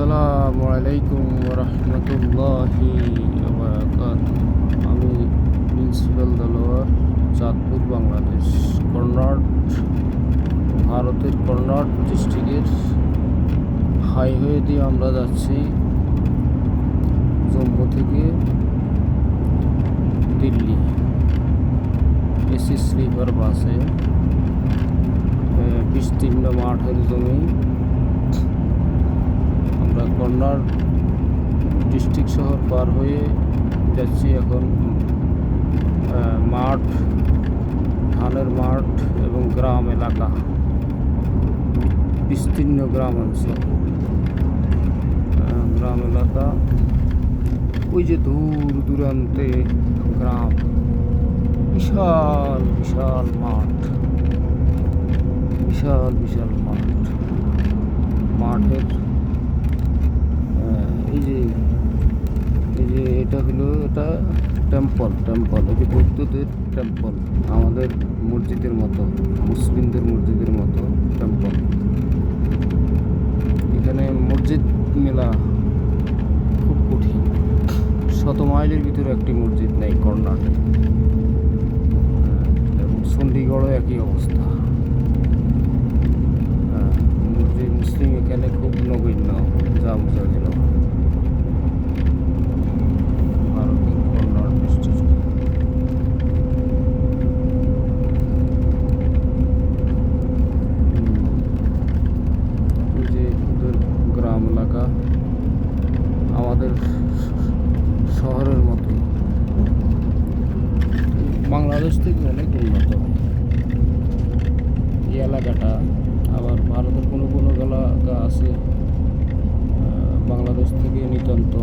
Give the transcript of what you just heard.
আসসালামু আলাইকুম রহমতুল্লাহি আমি প্রিন্সিপাল দলোয়ার চাঁদপুর, বাংলাদেশ। কর্নাট ভারতের কর্নাট ডিস্ট্রিক্টের হাইওয়ে দিয়ে আমরা যাচ্ছি জম্মু থেকে দিল্লি। এসি স্লিপার বাসে বিস্তীর্ণ মাঠের জমি। কর্নার ডিস্ট্রিক্ট শহর পার হয়ে যাচ্ছি এখন মাঠ, ধানের মাঠ এবং গ্রাম এলাকা। বিস্তীর্ণ গ্রাম অঞ্চল। গ্রাম এলাকা। ওই যে দূর দূরান্তে গ্রাম। বিশাল বিশাল মাঠ। বিশাল বিশাল মাঠ। মাঠের যে, এই যে এটা হলো এটা টেম্পল টেম্পল এই যে বৌদ্ধদের টেম্পল আমাদের মসজিদের মতো, মুসলিমদের মসজিদের মতো টেম্পল এখানে মসজিদ মেলা খুব কঠিন। শত মাইলের ভিতরে একটি মসজিদ নেই কর্ণাটক। এবং চণ্ডীগড়ও একই অবস্থা। মুসলিম এখানে খুব নগণ্য, যা বোঝা গেল ভারতের কর্নার ডিস্ট্রিক্ট এই যে ওদের এলাকা আমাদের শহরের মতো বাংলাদেশ থেকে অনেক উন্নত। এই এলাকাটা আবার ভারতের কোনো কোনো এলাকা আছে বাংলাদেশ থেকে নিতান্ত